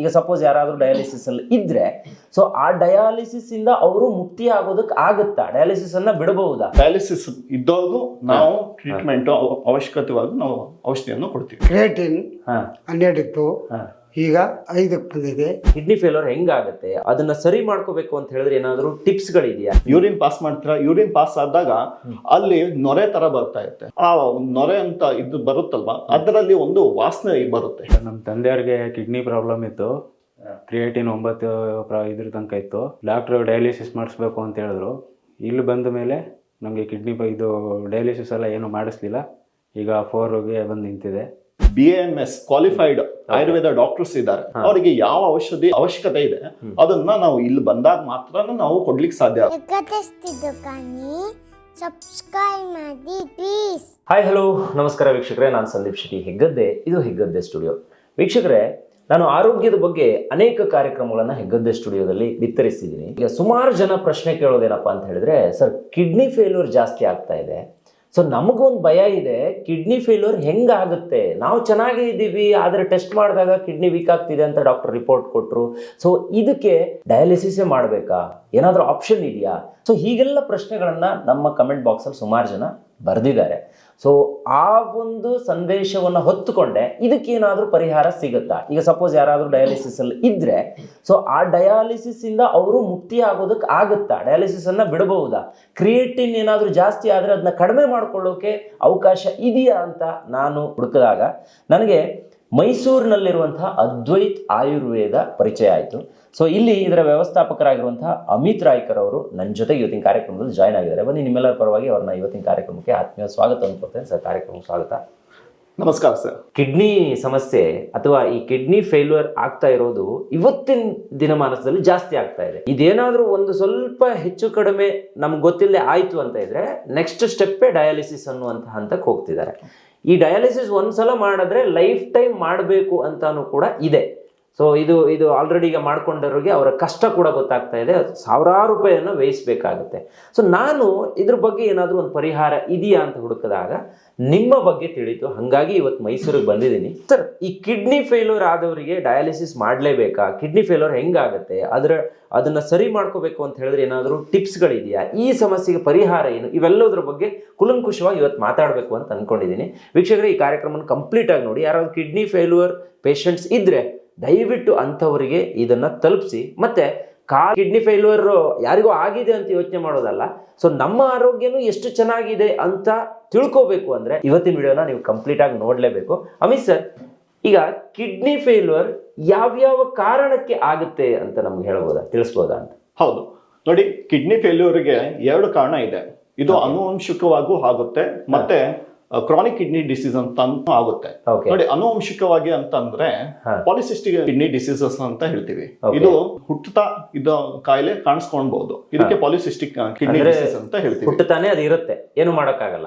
ಈಗ ಸಪೋಸ್ ಯಾರಾದರೂ ಡಯಾಲಿಸಿಸ್ ಅಲ್ಲಿ ಇದ್ರೆ ಸೊ ಆ ಡಯಾಲಿಸಿಸ್ ಇಂದ ಅವರು ಮುಕ್ತಿ ಆಗೋದಕ್ಕೆ ಆಗುತ್ತಾ? ಡಯಾಲಿಸಿಸ್ ಅನ್ನ ಬಿಡಬಹುದಾ? ಡಯಾಲಿಸಿಸ್ ಇದ್ದೋದು ನಾವು ಟ್ರೀಟ್ಮೆಂಟ್ ಅವಶ್ಯಕತೆವಾಗಿ ನಾವು ಔಷಧಿಯನ್ನು ಕೊಡ್ತೀವಿ. ಕ್ರಿಯೇಟಿನ್ ಹಾ. ಹನ್ನೆರಡು ಇತ್ತು. ಹಾ. ಈಗ ಐದಕ್ಕೆ ಬಂದಿದೆ. ಕಿಡ್ನಿ ಫೇಲ್ಯೂರ್ ಹೆಂಗಾಗುತ್ತೆ? ಅದನ್ನ ಸರಿ ಮಾಡ್ಕೋಬೇಕು ಅಂತ ಹೇಳಿದ್ರೆ ಏನಾದರೂ ಟಿಪ್ಸ್ ಗಳಿದೆಯಾ? ಯೂರಿನ್ ಪಾಸ್ ಮಾಡ್ತೀರಾ? ಯೂರಿನ್ ಪಾಸ್ ಆದಾಗ ಅಲ್ಲಿ ನೊರೆ ತರ ಬರ್ತಾ ಇರುತ್ತೆ. ಆ ನೊರೆ ಅಂತ ಇದು ಬರುತ್ತಲ್ವಾ? ಅದರಲ್ಲಿ ಒಂದು ವಾಸನೆ ಬರುತ್ತೆ. ನಮ್ಮ ತಂದೆಯವ್ರಿಗೆ ಕಿಡ್ನಿ ಪ್ರಾಬ್ಲಮ್ ಇತ್ತು. ಕ್ರಿಯೇಟಿನ್ ಒಂಬತ್ತು ಪ್ರ- ಇದ್ರ ತನಕ ಇತ್ತು. ಡಾಕ್ಟ್ರು ಡಯಾಲಿಸಿಸ್ ಮಾಡಿಸ್ಬೇಕು ಅಂತ ಹೇಳಿದ್ರು. ಇಲ್ಲಿ ಬಂದ ಮೇಲೆ ನಮಗೆ ಕಿಡ್ನಿ ಇದು ಡಯಾಲಿಸಿಸ್ ಎಲ್ಲ ಏನು ಮಾಡಿಸ್ಲಿಲ್ಲ. ಈಗ ಫೋರ್ಗೆ ಬಂದು ನಿಂತಿದೆ. B M S qualified Ayurveda doctors ಇದ್ದಾರೆ. ಅವರಿಗೆ ಯಾವ ಔಷಧಿ ಅವಶ್ಯಕತೆ ಇದೆ ಅದನ್ನ ನಾವು ಇಲ್ಲಿ ಬಂದಾಗ ಮಾತ್ರ ನಾವು ಕೊಡ್ಲಿಕ್ಕೆ ಸಾಧ್ಯ ಎಕತೆಸ್ತಿದ್ದು ಕಾನಿ ಸಬ್ಸ್ಕ್ರೈಬ್ ಮಾಡಿ ಪ್ಲೀಸ್ ಹಾಯ್ ಹಲೋ ನಮಸ್ಕಾರ ವೀಕ್ಷಕರೇ ನಾನು ಸಂದೀಪ್ ಶೆಟ್ಟಿ ಹೆಗ್ಗದ್ದೆ. ಇದು ಹೆಗ್ಗದ್ದೆ ಸ್ಟುಡಿಯೋ ವೀಕ್ಷಕರೇ ನಾನು ಆರೋಗ್ಯದ ಬಗ್ಗೆ ಅನೇಕ ಕಾರ್ಯಕ್ರಮಗಳನ್ನ ಹೆಗ್ಗದ್ದೆ ಸ್ಟುಡಿಯೋದಲ್ಲಿ ಬಿತ್ತರಿಸಿದ್ದೀನಿ. ಈಗ ಸುಮಾರು ಜನ ಪ್ರಶ್ನೆ ಕೇಳೋದೇನಪ್ಪ ಅಂತ ಹೇಳಿದ್ರೆ ಸರ್ ಕಿಡ್ನಿ ಫೇಲ್ಯೂರ್ ಜಾಸ್ತಿ ಆಗ್ತಾ ಇದೆ. ಸೊ ನಮಗೊಂದು ಭಯ ಇದೆ ಕಿಡ್ನಿ ಫೇಲ್ಯೂರ್ ಹೆಂಗಾಗುತ್ತೆ? ನಾವು ಚೆನ್ನಾಗೇ ಇದ್ದೀವಿ ಆದರೆ ಟೆಸ್ಟ್ ಮಾಡಿದಾಗ ಕಿಡ್ನಿ ವೀಕ್ ಆಗ್ತಿದೆ ಅಂತ ಡಾಕ್ಟರ್ ರಿಪೋರ್ಟ್ ಕೊಟ್ಟರು ಸೊ ಇದಕ್ಕೆ ಡಯಾಲಿಸಿಸೇ ಮಾಡಬೇಕಾ? ಏನಾದರೂ ಆಪ್ಷನ್ ಇದೆಯಾ? ಸೊ ಹೀಗೆಲ್ಲ ಪ್ರಶ್ನೆಗಳನ್ನು ನಮ್ಮ ಕಮೆಂಟ್ ಬಾಕ್ಸಲ್ಲಿ ಸುಮಾರು ಜನ ಬರೆದಿದ್ದಾರೆ. ಸೊ ಆ ಒಂದು ಸಂದೇಶವನ್ನು ಹೊತ್ತುಕೊಂಡೆ. ಇದಕ್ಕೇನಾದರೂ ಪರಿಹಾರ ಸಿಗುತ್ತಾ? ಈಗ ಸಪೋಸ್ ಯಾರಾದರೂ ಡಯಾಲಿಸಿಸ್ ಅಲ್ಲಿ ಇದ್ರೆ ಸೊ ಆ ಡಯಾಲಿಸಿಸ್ ಇಂದ ಅವರು ಮುಕ್ತಿ ಆಗೋದಕ್ಕೆ ಆಗುತ್ತಾ? ಡಯಾಲಿಸಿಸ್ ಅನ್ನ ಬಿಡಬಹುದಾ? ಕ್ರಿಯೇಟಿನ್ ಏನಾದರೂ ಜಾಸ್ತಿ ಆದರೆ ಅದನ್ನ ಕಡಿಮೆ ಮಾಡ್ಕೊಳ್ಳೋಕೆ ಅವಕಾಶ ಇದೆಯಾ ಅಂತ ನಾನು ಹುಡುಕಿದಾಗ, ನನಗೆ ಮೈಸೂರಿನಲ್ಲಿರುವಂತಹ ಅದ್ವೈತ್ ಆಯುರ್ವೇದ ಪರಿಚಯ ಆಯಿತು. ಸೊ ಇಲ್ಲಿ ಇದರ ವ್ಯವಸ್ಥಾಪಕರಾಗಿರುವಂತಹ ಅಮಿತ್ ರಾಯ್ಕರ್ ಅವರು ನನ್ನ ಜೊತೆ ಇವತ್ತಿನ ಕಾರ್ಯಕ್ರಮದಲ್ಲಿ ಜಾಯ್ನ್ ಆಗಿದ್ದಾರೆ. ಬನ್ನಿ ನಿಮ್ಮೆಲ್ಲರ ಪರವಾಗಿ ಅವ್ರನ್ನ ಇವತ್ತಿನ ಕಾರ್ಯಕ್ರಮಕ್ಕೆ ಆತ್ಮೀಯ ಸ್ವಾಗತ ಅನ್ಕೊಳ್ತೇನೆ ಸರ್. ಕಾರ್ಯಕ್ರಮಕ್ಕೆ ಸ್ವಾಗತ. ನಮಸ್ಕಾರ ಸರ್. ಕಿಡ್ನಿ ಸಮಸ್ಯೆ ಅಥವಾ ಈ ಕಿಡ್ನಿ ಫೇಲ್ಯೂರ್ ಆಗ್ತಾ ಇರೋದು ಇವತ್ತಿನ ದಿನಮಾನದಲ್ಲಿ ಜಾಸ್ತಿ ಆಗ್ತಾ ಇದೆ. ಇದೇನಾದ್ರೂ ಒಂದು ಸ್ವಲ್ಪ ಹೆಚ್ಚು ಕಡಿಮೆ ನಮ್ಗೆ ಗೊತ್ತಿಲ್ಲದೆ ಆಯ್ತು ಅಂತ ಇದ್ರೆ ನೆಕ್ಸ್ಟ್ ಸ್ಟೆಪ್ಪೇ ಡಯಾಲಿಸಿಸ್ ಅನ್ನುವಂಥ ಹಂತಕ್ಕೆ ಹೋಗ್ತಿದ್ದಾರೆ. ಈ ಡಯಾಲಿಸಿಸ್ ಒಂದ್ಸಲ ಮಾಡಿದ್ರೆ ಲೈಫ್ ಟೈಮ್ ಮಾಡಬೇಕು ಅಂತಾನು ಕೂಡ ಇದೆ. ಸೊ ಇದು ಇದು ಆಲ್ರೆಡಿ ಈಗ ಮಾಡ್ಕೊಂಡವ್ರಿಗೆ ಅವರ ಕಷ್ಟ ಕೂಡ ಗೊತ್ತಾಗ್ತಾ ಇದೆ. ಸಾವಿರಾರು ರೂಪಾಯಿಯನ್ನು ವ್ಯಯಿಸಬೇಕಾಗುತ್ತೆ. ಸೊ ನಾನು ಇದ್ರ ಬಗ್ಗೆ ಏನಾದರೂ ಒಂದು ಪರಿಹಾರ ಇದೆಯಾ ಅಂತ ಹುಡುಕಿದಾಗ ನಿಮ್ಮ ಬಗ್ಗೆ ತಿಳಿತು. ಹಾಗಾಗಿ ಇವತ್ತು ಮೈಸೂರಿಗೆ ಬಂದಿದ್ದೀನಿ. ಸರ್, ಈ ಕಿಡ್ನಿ ಫೇಲ್ಯೂರ್ ಆದವರಿಗೆ ಡಯಾಲಿಸಿಸ್ ಮಾಡಲೇಬೇಕಾ? ಕಿಡ್ನಿ ಫೇಲ್ಯೂರ್ ಹೆಂಗಾಗುತ್ತೆ? ಅದರ, ಅದನ್ನು ಸರಿ ಮಾಡ್ಕೋಬೇಕು ಅಂತ ಹೇಳಿದ್ರೆ ಏನಾದರೂ ಟಿಪ್ಸ್ಗಳಿದೆಯಾ? ಈ ಸಮಸ್ಯೆಗೆ ಪರಿಹಾರ ಏನು? ಇವೆಲ್ಲದರ ಬಗ್ಗೆ ಕುಲಂಕುಷವಾಗಿ ಇವತ್ತು ಮಾತಾಡಬೇಕು ಅಂತ ಅಂದ್ಕೊಂಡಿದ್ದೀನಿ ವೀಕ್ಷಕರೇ, ಈ ಕಾರ್ಯಕ್ರಮನ ಕಂಪ್ಲೀಟಾಗಿ ನೋಡಿ. ಯಾರಾದರೂ ಕಿಡ್ನಿ ಫೇಲ್ಯೂರ್ ಪೇಷಂಟ್ಸ್ ಇದ್ರೆ ದಯವಿಟ್ಟು ಅಂಥವರಿಗೆ ಇದನ್ನ ತಲುಪಿಸಿ. ಮತ್ತೆ ಕಾ ಕಿಡ್ನಿ ಫೇಲ್ಯೂರ್ ಯಾರಿಗೂ ಆಗಿದೆ ಅಂತ ಯೋಚನೆ ಮಾಡೋದಲ್ಲ. ಸೊ ನಮ್ಮ ಆರೋಗ್ಯನೂ ಎಷ್ಟು ಚೆನ್ನಾಗಿದೆ ಅಂತ ತಿಳ್ಕೋಬೇಕು ಅಂದ್ರೆ ಇವತ್ತಿನ ವಿಡಿಯೋನ ನೀವು ಕಂಪ್ಲೀಟ್ ಆಗಿ ನೋಡಲೇಬೇಕು. ಅಮಿತ್ ಸರ್ ಈಗ ಕಿಡ್ನಿ ಫೇಲ್ಯೂರ್ ಯಾವ್ಯಾವ ಕಾರಣಕ್ಕೆ ಆಗುತ್ತೆ ಅಂತ ನಮ್ಗೆ ಹೇಳ್ಬೋದಾ? ತಿಳಿಸ್ಬೋದಾ ಅಂತ? ಹೌದು. ನೋಡಿ ಕಿಡ್ನಿ ಫೇಲ್ಯೂರ್ಗೆ ಎರಡು ಕಾರಣ ಇದೆ. ಇದು ಅನುವಂಶಿಕವಾಗೂ ಆಗುತ್ತೆ. ಮತ್ತೆ ಕ್ರಾನಿಕ್ ಕಿಡ್ನಿ ಡಿಸೀಸ್ ಅಂತ ಆಗುತ್ತೆ. ನೋಡಿ ಅನುವಂಶಿಕವಾಗಿ ಅಂತಂದ್ರೆ ಅಂದ್ರೆ ಪಾಲಿಸಿಸ್ಟಿಕ್ ಕಿಡ್ನಿ ಡಿಸೀಸಸ್ ಅಂತ ಹೇಳ್ತೀವಿ. ಇದು ಹುಟ್ಟುತ್ತಾ ಇದು ಕಾಯಿಲೆ ಕಾಣಿಸ್ಕೊಳ್ಬಹುದು ಇದಕ್ಕೆ ಪಾಲಿಸಿಸ್ಟಿಕ್ ಕಿಡ್ನಿ ಡಿಸೀಸ್ ಅಂತ ಹೇಳ್ತೀವಿ. ಹುಟ್ಟುತ್ತಾನೆ ಅದು ಇರುತ್ತೆ. ಏನು ಮಾಡೋಕ್ಕಾಗಲ್ಲ.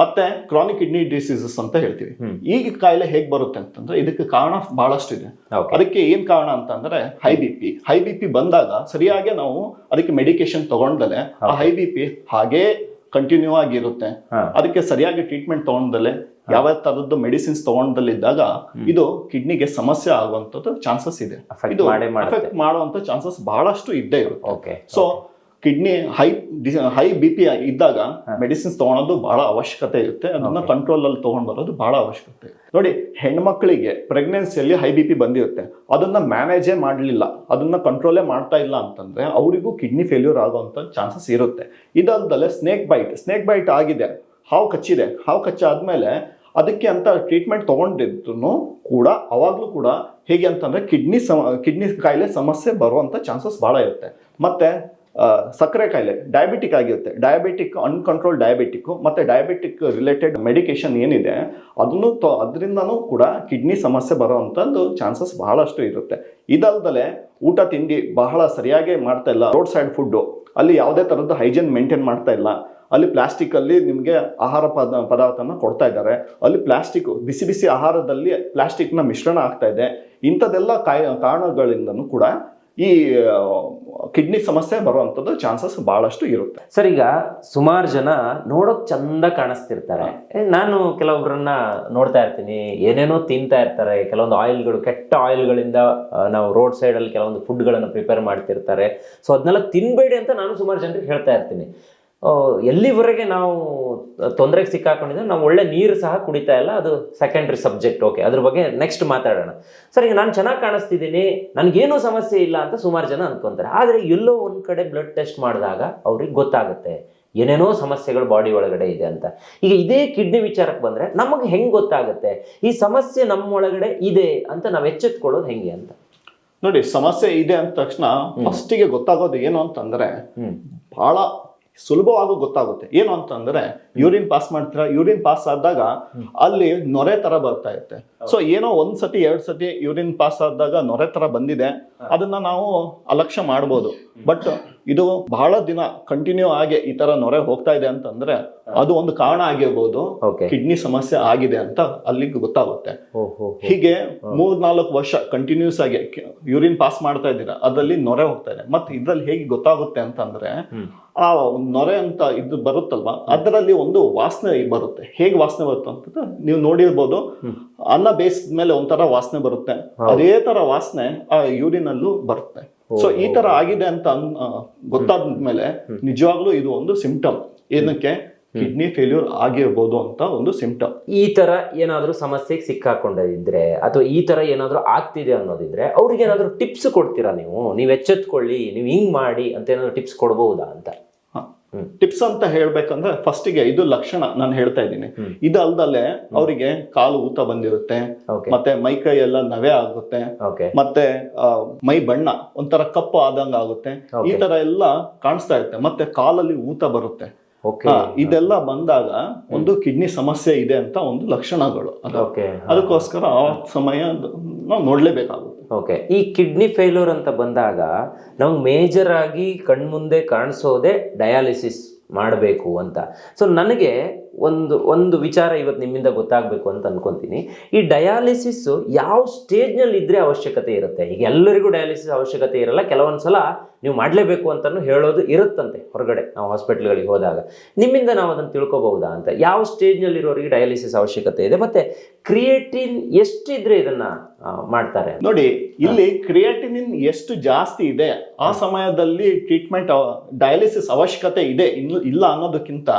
ಮತ್ತೆ ಕ್ರಾನಿಕ್ ಕಿಡ್ನಿ ಡಿಸೀಸಸ್ ಅಂತ ಹೇಳ್ತೀವಿ. ಈಗ ಕಾಯಿಲೆ ಹೇಗ್ ಬರುತ್ತೆ ಅಂತಂದ್ರೆ ಇದಕ್ಕೆ ಕಾರಣ ಬಹಳಷ್ಟು ಇದೆ. ಅದಕ್ಕೆ ಏನ್ ಕಾರಣ ಅಂತಂದ್ರೆ high B P high B P ಬಂದಾಗ ಸರಿಯಾಗಿ ನಾವು ಅದಕ್ಕೆ ಮೆಡಿಕೇಶನ್ ತಗೊಂಡಲೆ ಆ ಹೈ ಬಿ ಪಿ ಹಾಗೇ ಕಂಟಿನ್ಯೂ ಆಗಿರುತ್ತೆ. ಅದಕ್ಕೆ ಸರಿಯಾಗಿ ಟ್ರೀಟ್ಮೆಂಟ್ ತಗೊಂಡಲ್ಲೇ ಯಾವ ತರದ್ದು ಮೆಡಿಸಿನ್ಸ್ ತಗೊಂಡಲ್ಲಿದ್ದಾಗ ಇದು ಕಿಡ್ನಿಗೆ ಸಮಸ್ಯೆ ಆಗುವಂತದ್ದು ಚಾನ್ಸಸ್ ಇದೆ. ಇದು. ಮಾಡುವಂತ ಚಾನ್ಸಸ್ ಬಹಳಷ್ಟು ಇದ್ದೇ ಇರುತ್ತೆ. Okay so kidney high high B P ಇದ್ದಾಗ ಮೆಡಿಸಿನ್ಸ್ ತಗೊಳೋದು ಬಹಳ ಅವಶ್ಯಕತೆ ಇರುತ್ತೆ. ಅದನ್ನ ಕಂಟ್ರೋಲ್ ಅಲ್ಲಿ ತಗೊಂಡ್ ಬರೋದು ಬಹಳ ಅವಶ್ಯಕತೆ ನೋಡಿ ಹೆಣ್ಮಕ್ಳಿಗೆ ಪ್ರೆಗ್ನೆನ್ಸಿಯಲ್ಲಿ ಹೈ ಬಿ ಪಿ ಬಂದಿರುತ್ತೆ. ಅದನ್ನ ಮ್ಯಾನೇಜೇ ಮಾಡಲಿಲ್ಲ. ಅದನ್ನ ಕಂಟ್ರೋಲೇ ಮಾಡ್ತಾ ಇಲ್ಲ ಅಂತಂದ್ರೆ ಅವರಿಗೂ ಕಿಡ್ನಿ ಫೇಲ್ಯೂರ್ ಆಗುವಂತ ಚಾನ್ಸಸ್ ಇರುತ್ತೆ. ಇದಲ್ದಲ್ಲೇ ಸ್ನೇಕ್ ಬೈಟ್ ಸ್ನೇಕ್ ಬೈಟ್ ಆಗಿದೆ. ಹಾವು ಕಚ್ಚಿದೆ. ಹಾವು ಕಚ್ಚಾದ್ಮೇಲೆ ಅದಕ್ಕೆ ಅಂತ ಟ್ರೀಟ್ಮೆಂಟ್ ತಗೊಂಡಿದ್ರು ಕೂಡ ಅವಾಗಲೂ ಕೂಡ ಹೇಗೆ ಅಂತಂದ್ರೆ ಕಿಡ್ನಿ ಸಮ ಕಿಡ್ನಿ ಕಾಯಿಲೆ ಸಮಸ್ಯೆ ಬರುವಂತ ಚಾನ್ಸಸ್ ಬಹಳ ಇರುತ್ತೆ. ಮತ್ತೆ ಸಕ್ಕರೆ ಕಾಯಿಲೆ ಡಯಾಬಿಟಿಕ್ ಆಗಿರುತ್ತೆ. ಡಯಾಬಿಟಿಕ್ ಅನ್ಕಂಟ್ರೋಲ್ ಡಯಾಬಿಟಿಕ್ ಮತ್ತೆ ಡಯಾಬಿಟಿಕ್ ರಿಲೇಟೆಡ್ ಮೆಡಿಕೇಶನ್ ಏನಿದೆ, ಅದನ್ನು ತೊ, ಅದರಿಂದನೂ ಕೂಡ ಕಿಡ್ನಿ ಸಮಸ್ಯೆ ಬರೋವಂಥದ್ದು ಚಾನ್ಸಸ್ ಬಹಳಷ್ಟು ಇರುತ್ತೆ. ಇದಲ್ದಲೆ ಊಟ, ತಿಂಡಿ ಬಹಳ ಸರಿಯಾಗಿ ಮಾಡ್ತಾ ಇಲ್ಲ. ರೋಡ್ ಸೈಡ್ ಫುಡ್ಡು ಅಲ್ಲಿ ಯಾವುದೇ ಥರದ್ದು ಹೈಜೀನ್ ಮೇಂಟೈನ್ ಮಾಡ್ತಾ ಇಲ್ಲ. ಅಲ್ಲಿ ಪ್ಲಾಸ್ಟಿಕ್ ಅಲ್ಲಿ ನಿಮಗೆ ಆಹಾರ ಪದ, ಪದಾರ್ಥನ ಕೊಡ್ತಾ ಇದ್ದಾರೆ. ಅಲ್ಲಿ ಪ್ಲಾಸ್ಟಿಕ್ ಬಿಸಿ ಬಿಸಿ ಆಹಾರದಲ್ಲಿ ಪ್ಲಾಸ್ಟಿಕ್ನ ಮಿಶ್ರಣ ಆಗ್ತಾ ಇದೆ. ಇಂಥದ್ದೆಲ್ಲ ಕಾಯ, ಕಾರಣಗಳಿಂದನೂ ಕೂಡ ಈ ಕಿಡ್ನಿ ಸಮಸ್ಯೆ ಬರುವಂಥದ್ದು ಚಾನ್ಸಸ್ ಬಹಳಷ್ಟು ಇರುತ್ತೆ. ಸರ್, ಈಗ ಸುಮಾರು ಜನ ನೋಡೋಕ್ ಚಂದ ಕಾಣಿಸ್ತಿರ್ತಾರೆ. ನಾನು ಕೆಲವೊಬ್ರನ್ನ ನೋಡ್ತಾ ಇರ್ತೀನಿ. ಏನೇನೋ ತಿಂತಾ ಇರ್ತಾರೆ. ಕೆಲವೊಂದು ಆಯಿಲ್ಗಳು ಕೆಟ್ಟ ಆಯಿಲ್ಗಳಿಂದ ನಾವು ರೋಡ್ ಸೈಡ್ ಅಲ್ಲಿ ಕೆಲವೊಂದು ಫುಡ್ಗಳನ್ನು ಪ್ರಿಪೇರ್ ಮಾಡ್ತಿರ್ತಾರೆ. ಸೊ ಅದನ್ನೆಲ್ಲ ತಿನ್ಬೇಡಿ ಅಂತ ನಾನು ಸುಮಾರು ಜನರಿಗೆ ಹೇಳ್ತಾ ಇರ್ತೀನಿ. ಎಲ್ಲಿವರೆಗೆ ನಾವು ತೊಂದರೆಗೆ ಸಿಕ್ಕಾಕೊಂಡಿದ್ರೆ ನಾವು ಒಳ್ಳೆ ನೀರು ಸಹ ಕುಡಿತಾ ಇಲ್ಲ ಅದು ಸೆಕೆಂಡ್ರಿ ಸಬ್ಜೆಕ್ಟ್ ಓಕೆ ಅದ್ರ ಬಗ್ಗೆ ನೆಕ್ಸ್ಟ್ ಮಾತಾಡೋಣ. ಸರ್ ಈಗ ನಾನು ಚೆನ್ನಾಗಿ ಕಾಣಿಸ್ತಿದ್ದೀನಿ ನನಗೇನು ಸಮಸ್ಯೆ ಇಲ್ಲ ಅಂತ ಸುಮಾರು ಜನ ಅನ್ಕೊಂತಾರೆ. ಆದರೆ ಎಲ್ಲೋ ಒಂದು ಕಡೆ ಬ್ಲಡ್ ಟೆಸ್ಟ್ ಮಾಡಿದಾಗ ಅವ್ರಿಗೆ ಗೊತ್ತಾಗುತ್ತೆ ಏನೇನೋ ಸಮಸ್ಯೆಗಳು ಬಾಡಿ ಒಳಗಡೆ ಇದೆ ಅಂತ. ಈಗ ಇದೇ ಕಿಡ್ನಿ ವಿಚಾರಕ್ಕೆ ಬಂದ್ರೆ ನಮಗೆ ಹೆಂಗೆ ಗೊತ್ತಾಗುತ್ತೆ? ಈ ಸಮಸ್ಯೆ ನಮ್ಮ ಒಳಗಡೆ ಇದೆ ಅಂತ ನಾವು ಎಚ್ಚೆತ್ಕೊಳ್ಳೋದು ಹೆಂಗೆ ಅಂತ? ನೋಡಿ ಸಮಸ್ಯೆ ಇದೆ ಅಂದ ತಕ್ಷಣ ಫಸ್ಟಿಗೆ ಗೊತ್ತಾಗೋದು ಏನು ಅಂತಂದ್ರೆ ಬಹಳ ಸುಲಭವಾಗಿ ಗೊತ್ತಾಗುತ್ತೆ. ಏನು ಅಂತಂದ್ರೆ ಯೂರಿನ್ ಪಾಸ್ ಮಾಡ್ತೀರಾ? ಯೂರಿನ್ ಪಾಸ್ ಆದಾಗ ಅಲ್ಲಿ ನೊರೆ ತರ ಬರ್ತಾ ಇರುತ್ತೆ. ಸೊ ಏನೋ ಒಂದ್ ಸತಿ, ಎರಡ್ ಸತಿ ಯೂರಿನ್ ಪಾಸ್ ಆದಾಗ ನೊರೆ ತರ ಬಂದಿದೆ. ಅದನ್ನ ನಾವು ಅಲಕ್ಷ್ಯ ಮಾಡ್ಬೋದು. ಬಟ್ ಇದು ಬಹಳ ದಿನ ಕಂಟಿನ್ಯೂ ಆಗಿ ಈ ತರ ನೊರೆ ಹೋಗ್ತಾ ಇದೆ ಅಂತಂದ್ರೆ ಅದು ಒಂದು ಕಾರಣ ಆಗಿರ್ಬೋದು. ಕಿಡ್ನಿ ಸಮಸ್ಯೆ ಆಗಿದೆ ಅಂತ ಅಲ್ಲಿಗೆ ಗೊತ್ತಾಗುತ್ತೆ. ಹೀಗೆ ಮೂರ್ ನಾಲ್ಕು ವರ್ಷ ಕಂಟಿನ್ಯೂಸ್ ಆಗಿ ಯೂರಿನ್ ಪಾಸ್ ಮಾಡ್ತಾ ಇದ್ದೀರಾ ಅದರಲ್ಲಿ ನೊರೆ ಹೋಗ್ತಾ ಇದೆ. ಮತ್ತೆ ಇದ್ರಲ್ಲಿ ಹೇಗೆ ಗೊತ್ತಾಗುತ್ತೆ ಅಂತಂದ್ರೆ ಆ ನೊರೆ ಅಂತ ಇದು ಬರುತ್ತಲ್ವಾ ಅದರಲ್ಲಿ ಒಂದು ವಾಸನೆ ಬರುತ್ತೆ. ಹೇಗೆ ವಾಸನೆ ಬರುತ್ತೆ ಅಂತ ನೀವು ನೋಡಿರ್ಬೋದು ಅನ್ನ ಬೇಯಿಸಿದ ಮೇಲೆ ಒಂಥರ ವಾಸನೆ ಬರುತ್ತೆ. ಅದೇ ತರ ವಾಸನೆ ಆ ಯೂರಿನ್ ಅಲ್ಲೂ ಬರುತ್ತೆ. ಸೊ ಈ ತರ ಆಗಿದೆ ಅಂತ ಅನ್- ಮೇಲೆ ಗೊತ್ತಾದ್ಮೇಲೆ ನಿಜವಾಗ್ಲೂ ಇದು ಒಂದು ಸಿಂಪ್ಟಮ್. ಏನಕ್ಕೆ? ಕಿಡ್ನಿ ಫೇಲ್ಯೂರ್ ಆಗಿರ್ಬೋದು ಅಂತ ಒಂದು ಸಿಂಪ್ಟಮ್. ಈ ತರ ಏನಾದ್ರೂ ಸಮಸ್ಯೆಗೆ ಸಿಕ್ಕಾಕೊಂಡಿದ್ರೆ ಅಥವಾ ಈ ತರ ಏನಾದ್ರೂ ಆಗ್ತಿದೆ ಅನ್ನೋದಿದ್ರೆ ಅವ್ರಿಗೆ ಏನಾದ್ರೂ ಟಿಪ್ಸ್ ಕೊಡ್ತೀರಾ ನೀವು? ನೀವು ಎಚ್ಚೆತ್ಕೊಳ್ಳಿ ನೀವು ಹಿಂಗ್ ಮಾಡಿ ಅಂತ ಏನಾದ್ರು ಟಿಪ್ಸ್ ಕೊಡ್ಬಹುದಾ ಅಂತ. ಟಿಪ್ಸ್ ಅಂತ ಹೇಳ್ಬೇಕಂದ್ರೆ ಫಸ್ಟಿಗೆ ಇದು ಲಕ್ಷಣ ನಾನು ಹೇಳ್ತಾ ಇದ್ದೀನಿ. ಇದು ಅಲ್ದಲೆ ಅವರಿಗೆ ಕಾಲು ಊತ ಬಂದಿರುತ್ತೆ ಮತ್ತೆ ಮೈ ಕೈ ಎಲ್ಲ ನವೆ ಆಗುತ್ತೆ ಮತ್ತೆ ಮೈ ಬಣ್ಣ ಒಂಥರ ಕಪ್ಪು ಆದಂಗ ಆಗುತ್ತೆ ಈ ತರ ಎಲ್ಲ ಕಾಣಿಸ್ತಾ ಇರುತ್ತೆ ಮತ್ತೆ ಕಾಲಲ್ಲಿ ಊತ ಬರುತ್ತೆ. ಇದೆಲ್ಲ ಬಂದಾಗ ಒಂದು ಕಿಡ್ನಿ ಸಮಸ್ಯೆ ಇದೆ ಅಂತ ಒಂದು ಲಕ್ಷಣಗಳು. ಅದು. ಅದಕ್ಕೋಸ್ಕರ ಆ ಸಮಯ ನಾವು ನೋಡ್ಲೇಬೇಕಾಗುತ್ತೆ. ಓಕೆ ಈ ಕಿಡ್ನಿ ಫೇಲ್ಯೂರ್ ಅಂತ ಬಂದಾಗ ನಮ್ಗೆ ಮೇಜರ್ ಆಗಿ ಕಣ್ಮುಂದೆ ಕಾಣಿಸೋದೇ ಡಯಾಲಿಸಿಸ್ ಮಾಡಬೇಕು ಅಂತ. ಸೊ ನನಗೆ ಒಂದು ಒಂದು ವಿಚಾರ ಇವತ್ತು ನಿಮ್ಮಿಂದ ಗೊತ್ತಾಗಬೇಕು ಅಂತ ಅನ್ಕೊಂತೀನಿ. ಈ ಡಯಾಲಿಸಿಸ್ ಯಾವ ಸ್ಟೇಜ್ನಲ್ಲಿ ಇದ್ರೆ ಅವಶ್ಯಕತೆ ಇರುತ್ತೆ? ಈಗ ಎಲ್ಲರಿಗೂ ಡಯಾಲಿಸಿಸ್ ಅವಶ್ಯಕತೆ ಇರಲ್ಲ ಕೆಲವೊಂದು ಸಲ ನೀವು ಮಾಡಲೇಬೇಕು ಅಂತಲೂ ಹೇಳೋದು ಇರುತ್ತಂತೆ ಹೊರಗಡೆ ನಾವು ಹಾಸ್ಪಿಟ್ಲ್ಗಳಿಗೆ ಹೋದಾಗ. ನಿಮ್ಮಿಂದ ನಾವು ಅದನ್ನು ತಿಳ್ಕೊಬಹುದಾ ಅಂತ? ಯಾವ ಸ್ಟೇಜ್ನಲ್ಲಿರೋರಿಗೆ ಡಯಾಲಿಸಿಸ್ ಅವಶ್ಯಕತೆ ಇದೆ? ಮತ್ತೆ ಕ್ರಿಯೇಟಿನ್ ಎಷ್ಟಿದ್ರೆ ಇದನ್ನ ಮಾಡ್ತಾರೆ ನೋಡಿ ಇಲ್ಲಿ ಕ್ರಿಯೇಟಿನ್ ಎಷ್ಟು ಜಾಸ್ತಿ ಇದೆ ಆ ಸಮಯದಲ್ಲಿ ಟ್ರೀಟ್ಮೆಂಟ್ ಡಯಾಲಿಸಿಸ್ ಅವಶ್ಯಕತೆ ಇದೆ ಇನ್ನು ಇಲ್ಲ ಅನ್ನೋದಕ್ಕಿಂತ.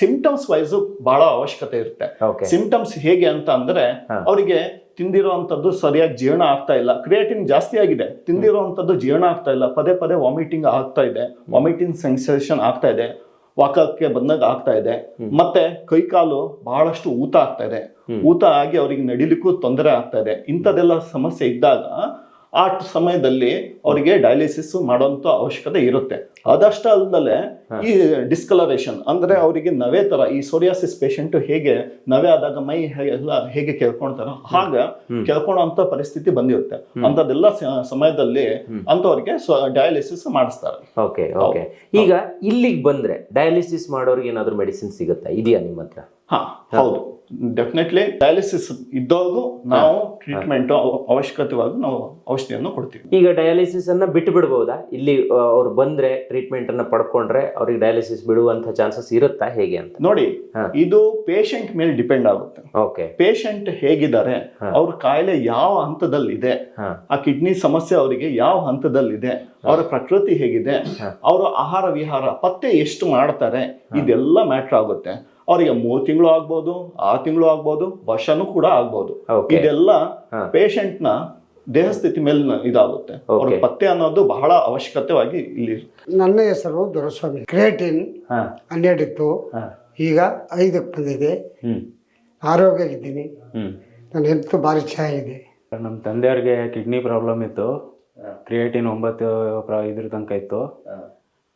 ಸಿಂಪ್ಟಮ್ಸ್ ವೈಸ್ ಬಹಳ ಅವಶ್ಯಕತೆ ಇರುತ್ತೆ. ಸಿಂಪ್ಟಮ್ಸ್ ಹೇಗೆ ಅಂತ ಅಂದ್ರೆ. ಅವರಿಗೆ ತಿಂದಿರುವಂತದ್ದು ಸರಿಯಾಗಿ ಜೀರ್ಣ ಆಗ್ತಾ ಇಲ್ಲ. ಕ್ರಿಯೇಟಿನ್ ಜಾಸ್ತಿ ಆಗಿದೆ. ತಿಂದಿರುವಂತದ್ದು ಜೀರ್ಣ ಆಗ್ತಾ ಇಲ್ಲ. ಪದೇ ಪದೇ ವಾಮಿಟಿಂಗ್ ಆಗ್ತಾ ಇದೆ. ವಾಮಿಟಿಂಗ್ ಸೆನ್ಸೇಷನ್ ಆಗ್ತಾ ಇದೆ. ವಾಕಕ್ಕೆ ಬಂದಾಗ ಆಗ್ತಾ ಇದೆ. ಮತ್ತೆ ಕೈಕಾಲು ಬಹಳಷ್ಟು ಊತ ಆಗ್ತಾ ಇದೆ. ಊತ ಆಗಿ ಅವರಿಗೆ ನಡಿಲಿಕ್ಕೂ ತೊಂದರೆ ಆಗ್ತಾ ಇದೆ. ಇಂಥದ್ದೆಲ್ಲ ಸಮಸ್ಯೆ ಇದ್ದಾಗ ಆ ಸಮಯದಲ್ಲಿ ಅವರಿಗೆ ಡಯಾಲಿಸಿಸ್ ಮಾಡುವಂತ ಅವಶ್ಯಕತೆ ಇರುತ್ತೆ. ಅದಷ್ಟ ಅಲ್ಲದೆ ಈ ಡಿಸ್ಕಲರೇಷನ್ ಅಂದ್ರೆ ಅವರಿಗೆ ನವೆ ತರ ಈ ಸೋರಿಯಾಸಿಸ್ ಪೇಷಂಟ್ ಹೇಗೆ ನವೆ ಆದಾಗ ಮೈ ಎಲ್ಲ ಹೇಗೆ ಕೇಳ್ಕೊಳ್ತಾರೋ ಹಾಗ ಕೇಳ್ಕೊಳ್ಳೋಂತ ಪರಿಸ್ಥಿತಿ ಬಂದಿರುತ್ತೆ. ಅಂತದೆಲ್ಲ ಸಮಯದಲ್ಲಿ ಅಂತವರಿಗೆ ಡಯಾಲಿಸಿಸ್ ಮಾಡಿಸ್ತಾರೆ. ಓಕೆ ಓಕೆ ಈಗ ಇಲ್ಲಿಗೆ ಬಂದ್ರೆ ಡಯಾಲಿಸಿಸ್ ಮಾಡೋರಿಗೆ ಏನಾದ್ರು ಮೆಡಿಸಿನ್ ಸಿಗುತ್ತಾ? ಇದೆಯಾ ನಿಮ್ಮ ಹತ್ರ ಹಾ ಹೌದು. ಡೆಫಿನೆಟ್ಲಿ ಡಯಾಲಿಸಿಸ್ ಇದ್ದವ್ರಿಗೂ ನಾವು ಟ್ರೀಟ್ಮೆಂಟ್ ಅವಶ್ಯಕತೆವಾಗಿ ನಾವು ಔಷಧಿಯನ್ನು ಕೊಡ್ತೀವಿ. ಈಗ ಡಯಾಲಿಸಿಸ್ ಅನ್ನ ಬಿಟ್ಟು ಬಿಡ್ಬೋದಾ ಇಲ್ಲಿ ಅವ್ರು ಬಂದ್ರೆ ಟ್ರೀಟ್ಮೆಂಟ್ ಅನ್ನ ಪಡ್ಕೊಂಡ್ರೆ ಅವ್ರಿಗೆ ಡಯಾಲಿಸಿಸ್ ಬಿಡುವಂತ ಚಾನ್ಸಸ್ ಇರುತ್ತಾ? ಹೇಗೆ ಅಂತ? ನೋಡಿ ಇದು ಪೇಷಂಟ್ ಮೇಲೆ ಡಿಪೆಂಡ್ ಆಗುತ್ತೆ. ಓಕೆ. ಪೇಷಂಟ್ ಹೇಗಿದ್ದಾರೆ ಅವ್ರ ಕಾಯಿಲೆ ಯಾವ ಹಂತದಲ್ಲಿದೆ ಆ ಕಿಡ್ನಿ ಸಮಸ್ಯೆ ಅವರಿಗೆ ಯಾವ ಹಂತದಲ್ಲಿದೆ ಅವರ ಪ್ರಕೃತಿ ಹೇಗಿದೆ ಅವರ ಆಹಾರ ವಿಹಾರ ಪತ್ತೆ ಎಷ್ಟು ಮಾಡ್ತಾರೆ ಇದೆಲ್ಲ ಮ್ಯಾಟ್ರ್ ಆಗುತ್ತೆ. ಅವರಿಗೆ ಮೂರು ತಿಂಗಳು ಆಗ್ಬೋದು ಆರು ತಿಂಗಳು ಆಗ್ಬೋದು ವರ್ಷನೂ ಕೂಡ ಆಗ್ಬೋದು. ಇದೆಲ್ಲ ಪೇಷಂಟ್ನ ಪೇಷಂಟ್ನ ದೇಹ ಸ್ಥಿತಿ ಮೇಲೆ ಇದಾಗುತ್ತೆ. ಅವ್ರ. ಪತ್ತೆ ಅನ್ನೋದು ಬಹಳ ಅವಶ್ಯಕತೆವಾಗಿ ಇಲ್ಲಿ ನನ್ನ ಹೆಸರು ದೊರೆಸ್ವಾಮಿ. ಕ್ರಿಯೇಟಿನ್ ಹನ್ನೆರಡು ಇತ್ತು ಈಗ ಐದಕ್ಕೆ ಬಂದಿದೆ. ಆರೋಗ್ಯ ಇದ್ದೀನಿ. ನನ್ನ ಹೆಲ್ತ್ ಭಾರಿ ಚೆನ್ನಾಗಿದೆ. ನಮ್ಮ ತಂದೆಯವ್ರಿಗೆ ಕಿಡ್ನಿ ಪ್ರಾಬ್ಲಮ್ ಇತ್ತು. ಕ್ರಿಯೇಟಿನ್ ಒಂಬತ್ತು ಇದ್ರ ತನಕ ಇತ್ತು.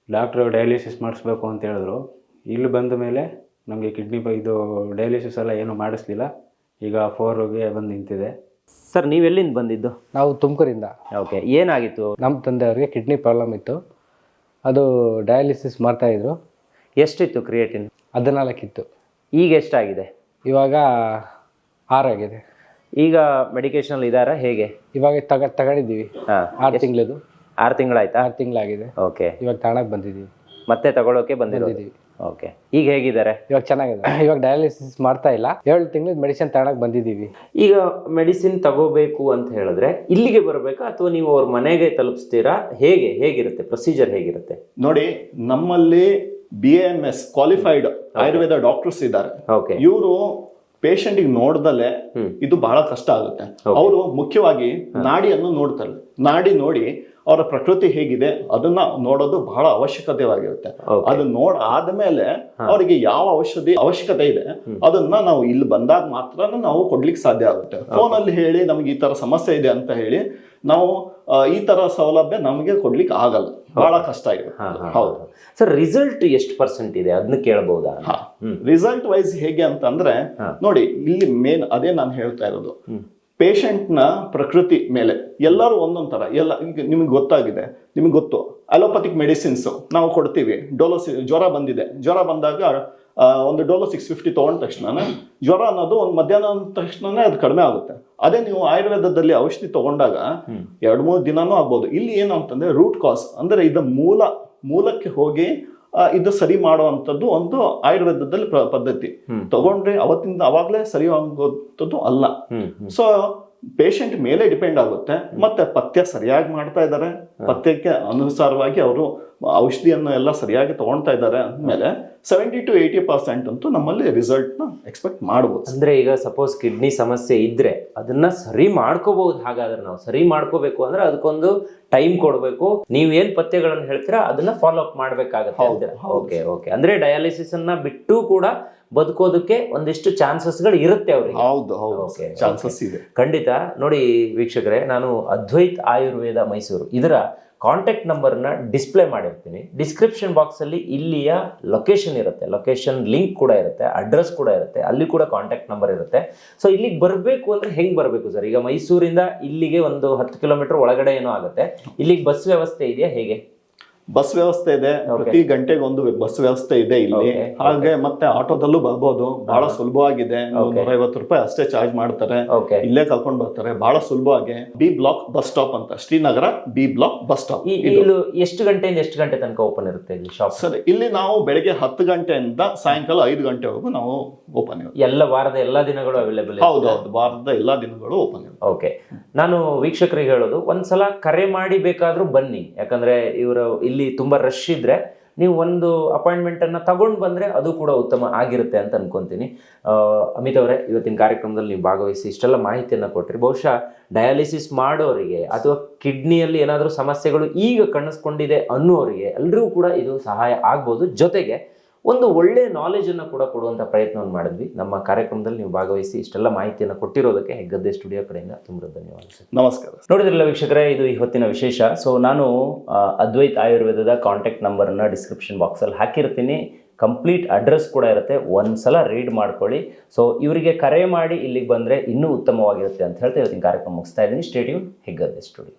ಡಾಕ್ಟ್ರು ಡಯಾಲಿಸಿಸ್ ಮಾಡಿಸ್ಬೇಕು ಅಂತ ಹೇಳಿದ್ರು. ಇಲ್ಲಿ ಬಂದ ಮೇಲೆ ನಮಗೆ ಕಿಡ್ನಿ ಇದು ಡಯಾಲಿಸಿಸ್ ಎಲ್ಲ ಏನು ಮಾಡಿಸ್ಲಿಲ್ಲ. ಈಗ ಫೋರ್ಗೆ ಬಂದು ನಿಂತಿದೆ. ಸರ್ ನೀವೆಲ್ಲಿಂದ ಬಂದಿದ್ದು? ನಾವು ತುಮಕೂರಿಂದ. ಓಕೆ ಏನಾಗಿತ್ತು? ನಮ್ಮ ತಂದೆಯವ್ರಿಗೆ ಕಿಡ್ನಿ ಪ್ರಾಬ್ಲಮ್ ಇತ್ತು. ಅದು ಡಯಾಲಿಸಿಸ್ ಮಾಡ್ತಾಯಿದ್ರು ಎಷ್ಟಿತ್ತು ಕ್ರಿಯೇಟಿನ್ ಹದಿನಾಲ್ಕಿತ್ತು. ಈಗ ಎಷ್ಟಾಗಿದೆ? ಇವಾಗ ಆರಾಗಿದೆ. ಈಗ ಮೆಡಿಕೇಶನಲ್ಲಿ ಇದಾರಾ? ಹೇಗೆ? ಇವಾಗ ತಗ ತಗೊಂಡಿದ್ದೀವಿ. ಹಾಂ ಆರು ತಿಂಗಳದು. ಆರು ತಿಂಗಳಾಯ್ತಾ? ಆರು ತಿಂಗಳಾಗಿದೆ. ಓಕೆ ಇವಾಗ ತಾಣಕ್ಕೆ ಬಂದಿದ್ದೀವಿ. ಮತ್ತೆ ತಗೊಳ್ಳೋಕೆ ಬಂದಿರೋದು? ಬಂದಿದ್ದೀವಿ. ಓಕೆ. ಈಗ ಹೇಗಿದ್ದಾರೆ? ಇವಾಗ ಚೆನ್ನಾಗಿದೆ. ಇವಾಗ ಡಯಾಲಿಸಿಸ್ ಮಾಡ್ತಾ ಇಲ್ಲ. ಏಳು ತಿಂಗಳು ಮೆಡಿಸಿನ್ ತಾಣಕ್ಕೆ ಬಂದಿದ್ದೀವಿ. ಈಗ ಮೆಡಿಸಿನ್ ತಗೋಬೇಕು ಅಂತ ಹೇಳಿದ್ರೆ ಇಲ್ಲಿಗೆ ಬರಬೇಕಾ ಅಥವಾ ನೀವು ಅವ್ರ ಮನೆಗೆ ತಲುಪಿಸ್ತೀರಾ? ಹೇಗೆ? ಹೇಗಿರುತ್ತೆ? ಪ್ರೊಸೀಜರ್ ಹೇಗಿರುತ್ತೆ? ನೋಡಿ ನಮ್ಮಲ್ಲಿ B M S qualified Ayurveda doctors ಇದ್ದಾರೆ. ಓಕೆ ಇವರು ಗೆ ನೋಡ್ದಲೆ ಇದು ಬಹಳ ಕಷ್ಟ ಆಗುತ್ತೆ. ಅವರು ಮುಖ್ಯವಾಗಿ ನಾಡಿಯನ್ನು ನೋಡ್ತಾರೆ. ನಾಡಿ ನೋಡಿ ಅವರ ಪ್ರಕೃತಿ ಹೇಗಿದೆ ಅದನ್ನ ನೋಡೋದು ಬಹಳ ಅವಶ್ಯಕತೆವಾಗಿರುತ್ತೆ. ಅದನ್ನ ಅದು ನೋಡ್ ಆದ್ಮೇಲೆ ಅವರಿಗೆ ಯಾವ ಔಷಧಿ ಅವಶ್ಯಕತೆ ಇದೆ ಅದನ್ನ ನಾವು ಇಲ್ಲಿ ಬಂದಾಗ ಮಾತ್ರ ನಾವು ಕೊಡ್ಲಿಕ್ಕೆ ಸಾಧ್ಯ ಆಗುತ್ತೆ. ಫೋನ್ ಅಲ್ಲಿ ಹೇಳಿ ನಮ್ಗೆ ಈ ತರ ಸಮಸ್ಯೆ ಇದೆ ಅಂತ ಹೇಳಿ ನಾವು ಈ ತರ ಸೌಲಭ್ಯ ನಮಗೆ ಕೊಡ್ಲಿಕ್ಕೆ ಆಗಲ್ಲ. ಬಹಳ ಕಷ್ಟ ಇದೆ ಹೌದು. ಸರ್ ರಿಸಲ್ಟ್ ಎಷ್ಟು ಪರ್ಸೆಂಟ್ ಇದೆ? ಅದನ್ನ ಕೇಳಬಹುದಾ ರಿಸಲ್ಟ್ ವೈಸ್ ಹೇಗೆ ಅಂತಂದ್ರೆ. ನೋಡಿ ಇಲ್ಲಿ ಮೇನ್ ಅದೇ ನಾನು ಹೇಳ್ತಾ ಇರೋದು. ಹ್ಮ್. patient ನ ಪ್ರಕೃತಿ ಮೇಲೆ. ಎಲ್ಲರೂ ಒಂದೊಂದು ಥರ ಎಲ್ಲ ಈಗ ನಿಮಗೆ ಗೊತ್ತಾಗಿದೆ. ನಿಮಗೆ ಗೊತ್ತು. ಅಲೋಪತಿಕ್ ಮೆಡಿಸಿನ್ಸು ನಾವು ಕೊಡ್ತೀವಿ. ಡೋಲೋ ಜ್ವರ ಬಂದಿದೆ. ಜ್ವರ ಬಂದಾಗ ಒಂದು ಡೋಲೋ ಸಿಕ್ಸ್ ಫಿಫ್ಟಿ ತಗೊಂಡ ತಕ್ಷಣ ಜ್ವರ ಅನ್ನೋದು ಒಂದು ಮಧ್ಯಾಹ್ನ ಅಂದ ತಕ್ಷಣನೇ ಅದು ಕಡಿಮೆ ಆಗುತ್ತೆ. ಅದೇ ನೀವು ಆಯುರ್ವೇದದಲ್ಲಿ ಔಷಧಿ ತಗೊಂಡಾಗ. ಎರಡು ಮೂರು ದಿನಾನೂ ಆಗ್ಬೋದು. ಇಲ್ಲಿ ಏನು ಅಂತಂದ್ರೆ ರೂಟ್ ಕಾಸ್ ಅಂದರೆ ಇದು ಮೂಲ ಮೂಲಕ್ಕೆ ಹೋಗಿ ಇದು ಸರಿ ಮಾಡುವಂಥದ್ದು ಒಂದು ಆಯುರ್ವೇದದಲ್ಲಿ ಪದ್ಧತಿ. ತಗೊಂಡ್ರೆ ಅವತ್ತಿಂದ ಅವಾಗಲೇ ಸರಿ ಆಗುವಂಥದ್ದು ಅಲ್ಲ. ಸೊ ಪೇಷಂಟ್ ಮೇಲೆ ಡಿಪೆಂಡ್ ಆಗುತ್ತೆ. ಮತ್ತೆ ಪಥ್ಯ ಸರಿಯಾಗಿ ಮಾಡ್ತಾ ಇದ್ದಾರೆ. ಪಥ್ಯಕ್ಕೆ ಅನುಸಾರವಾಗಿ ಅವರು ಔಷಧಿಯನ್ನು ಎಲ್ಲ ಸರಿಯಾಗಿ ತಗೊಳ್ತಾ ಇದ್ದಾರೆ ಅಂದಮೇಲೆ ಸೆವೆಂಟಿ ಟು ಏಯ್ಟಿ ಪರ್ಸೆಂಟ್ ಅಂತೂ ನಮ್ಮಲ್ಲಿ ರಿಸಲ್ಟ್ನ ಎಕ್ಸ್ಪೆಕ್ಟ್ ಮಾಡಬಹುದು ಅಂದ್ರೆ ಈಗ ಸಪೋಸ್ ಕಿಡ್ನಿ ಸಮಸ್ಯೆ ಇದ್ರೆ ಅದನ್ನ ಸರಿ ಮಾಡ್ಕೋಬಹುದು. ಹಾಗಾದ್ರೆ ನಾವು ಸರಿ ಮಾಡ್ಕೋಬೇಕು ಅಂದ್ರೆ ಅದಕ್ಕೊಂದು ಟೈಮ್ ಕೊಡಬೇಕು. ನೀವು ಏನು ಪಥ್ಯಗಳನ್ನು ಹೇಳ್ತೀರಾ ಅದನ್ನ ಫಾಲೋ ಅಪ್ ಮಾಡ್ಬೇಕಾಗತ್ತೆ ಓಕೆ ಓಕೆ ಅಂದ್ರೆ ಡಯಾಲಿಸಿಸ್ ಅನ್ನ ಬಿಟ್ಟು ಕೂಡ ಬದುಕೋದಕ್ಕೆ ಒಂದಿಷ್ಟು ಚಾನ್ಸಸ್ಗಳು ಇರುತ್ತೆ ಅವ್ರಿಗೆ. ಹೌದು ಹೌದು. ಚಾನ್ಸಸ್ ಇದೆ. ಖಂಡಿತ. ನೋಡಿ ವೀಕ್ಷಕರೇ ನಾನು ಅದ್ವೈತ್ ಆಯುರ್ವೇದ ಮೈಸೂರು. ಇದರ ಕಾಂಟ್ಯಾಕ್ಟ್ ನಂಬರ್ನ ಡಿಸ್ಪ್ಲೇ ಮಾಡಿರ್ತೀನಿ. ಡಿಸ್ಕ್ರಿಪ್ಷನ್ ಬಾಕ್ಸಲ್ಲಿ ಇಲ್ಲಿಯ ಲೊಕೇಶನ್ ಇರುತ್ತೆ. ಲೊಕೇಶನ್ ಲಿಂಕ್ ಕೂಡ ಇರುತ್ತೆ ಅಡ್ರೆಸ್ ಕೂಡ ಇರುತ್ತೆ ಅಲ್ಲಿ ಕೂಡ ಕಾಂಟ್ಯಾಕ್ಟ್ ನಂಬರ್ ಇರುತ್ತೆ. ಸೊ ಇಲ್ಲಿಗೆ ಬರಬೇಕು ಅಂದ್ರೆ ಹೆಂಗ್ ಬರಬೇಕು ಸರ್? ಈಗ ಮೈಸೂರಿಂದ ಇಲ್ಲಿಗೆ ಒಂದು ಹತ್ತು ಕಿಲೋಮೀಟರ್ ಒಳಗಡೆ ಏನೋ ಆಗುತ್ತೆ. ಇಲ್ಲಿಗೆ ಬಸ್ ವ್ಯವಸ್ಥೆ ಇದೆಯಾ? ಹೇಗೆ? ಬಸ್ ವ್ಯವಸ್ಥೆ ಇದೆ. ಪ್ರತಿ ಗಂಟೆಗೆ ಒಂದು ಬಸ್ ವ್ಯವಸ್ಥೆ ಇದೆ ಇಲ್ಲಿ. ಹಾಗೆ ಮತ್ತೆ ಆಟೋದಲ್ಲೂ ಬರ್ಬೋದು. ಬಹಳ ಸುಲಭವಾಗಿದೆ. ನೂರ ಐವತ್ತು ರೂಪಾಯಿ ಅಷ್ಟೇ ಚಾರ್ಜ್ ಮಾಡ್ತಾರೆ. ಇಲ್ಲೇ ಕರ್ಕೊಂಡ್ ಬರ್ತಾರೆ. ಬಹಳ ಸುಲಭವಾಗಿ. ಬಿ ಬ್ಲಾಕ್ ಬಸ್ ಸ್ಟಾಪ್ ಅಂತ. Srinagar B block bus stop. ಇಲ್ಲಿ ಎಷ್ಟು ಗಂಟೆಯಿಂದ ಎಷ್ಟು ಗಂಟೆ ತನಕ ಓಪನ್ ಇರುತ್ತೆ ಇಲ್ಲಿ ಶಾಪ್ ಸರ್ ಇಲ್ಲಿ ನಾವು ಬೆಳಿಗ್ಗೆ ಹತ್ತು ಗಂಟೆಯಿಂದ ಸಾಯಂಕಾಲ ಐದು ಗಂಟೆವರೆಗೂ ನಾವು ಓಪನ್ ಎಲ್ಲ ವಾರದ ಎಲ್ಲಾ ದಿನಗಳು ಅವೈಲೇಬಲ್ ಹೌದು ಹೌದು. ವಾರದ ಎಲ್ಲಾ ದಿನಗಳು ಓಪನ್ ಇರುತ್ತೆ ಓಕೆ ನಾನು ವೀಕ್ಷಕರಿಗೆ ಹೇಳೋದು ಒಂದ್ಸಲ ಕರೆ ಮಾಡಿ ಬೇಕಾದ್ರೂ ಬನ್ನಿ. ಯಾಕಂದ್ರೆ ಇವರು ಇಲ್ಲಿ ತುಂಬಾ ರಶ್ ಇದ್ದರೆ ನೀವು ಒಂದು ಅಪಾಯಿಂಟ್ಮೆಂಟನ್ನು ತಗೊಂಡು ಬಂದರೆ ಅದು ಕೂಡ ಉತ್ತಮ ಆಗಿರುತ್ತೆ ಅಂತ ಅನ್ಕೊಂತೀನಿ. ಅಮಿತ್ ಅವರೇ, ಇವತ್ತಿನ ಕಾರ್ಯಕ್ರಮದಲ್ಲಿ ನೀವು ಭಾಗವಹಿಸಿ ಇಷ್ಟೆಲ್ಲ ಮಾಹಿತಿಯನ್ನು ಕೊಟ್ಟರೆ ಬಹುಶಃ ಡಯಾಲಿಸಿಸ್ ಮಾಡೋರಿಗೆ ಅಥವಾ ಕಿಡ್ನಿಯಲ್ಲಿ ಏನಾದರೂ ಸಮಸ್ಯೆಗಳು ಈಗ ಕಾಣಿಸ್ಕೊಂಡಿದೆ ಅನ್ನೋರಿಗೆ ಎಲ್ಲರಿಗೂ ಕೂಡ ಇದು ಸಹಾಯ ಆಗ್ಬೋದು. ಜೊತೆಗೆ ಒಂದು ಒಳ್ಳೆ ನಾಲೆಜನ್ನು ಕೂಡ ಕೊಡುವಂಥ ಪ್ರಯತ್ನವನ್ನು ಮಾಡಿದ್ವಿ. ನಮ್ಮ ಕಾರ್ಯಕ್ರಮದಲ್ಲಿ ನೀವು ಭಾಗವಹಿಸಿ ಇಷ್ಟೆಲ್ಲ ಮಾಹಿತಿಯನ್ನು ಕೊಟ್ಟಿರೋದಕ್ಕೆ ಹೆಗ್ಗದ್ದೆ ಸ್ಟುಡಿಯೋ ಕಡೆಯಿಂದ ತುಂಬ ಧನ್ಯವಾದ ನಮಸ್ಕಾರ. ನೋಡಿದ್ರಲ್ಲ ವೀಕ್ಷಕರೇ ಇದು ಇವತ್ತಿನ ವಿಶೇಷ. ಸೊ ನಾನು ಅದ್ವೈತ್ ಆಯುರ್ವೇದದ ಕಾಂಟ್ಯಾಕ್ಟ್ ನಂಬರನ್ನು ಡಿಸ್ಕ್ರಿಪ್ಷನ್ ಬಾಕ್ಸಲ್ಲಿ ಹಾಕಿರ್ತೀನಿ. ಕಂಪ್ಲೀಟ್ ಅಡ್ರೆಸ್ ಕೂಡ ಇರುತ್ತೆ. ಒಂದು ಸಲ ರೀಡ್ ಮಾಡ್ಕೊಳ್ಳಿ. ಸೊ ಇವರಿಗೆ ಕರೆ ಮಾಡಿ ಇಲ್ಲಿಗೆ ಬಂದರೆ ಇನ್ನೂ ಉತ್ತಮವಾಗಿರುತ್ತೆ ಅಂತ ಹೇಳ್ತಾ ಇವತ್ತಿನ ಕಾರ್ಯಕ್ರಮ ಮುಗಿಸ್ತಾ ಇದ್ದೀನಿ. Stadium Heggadde studio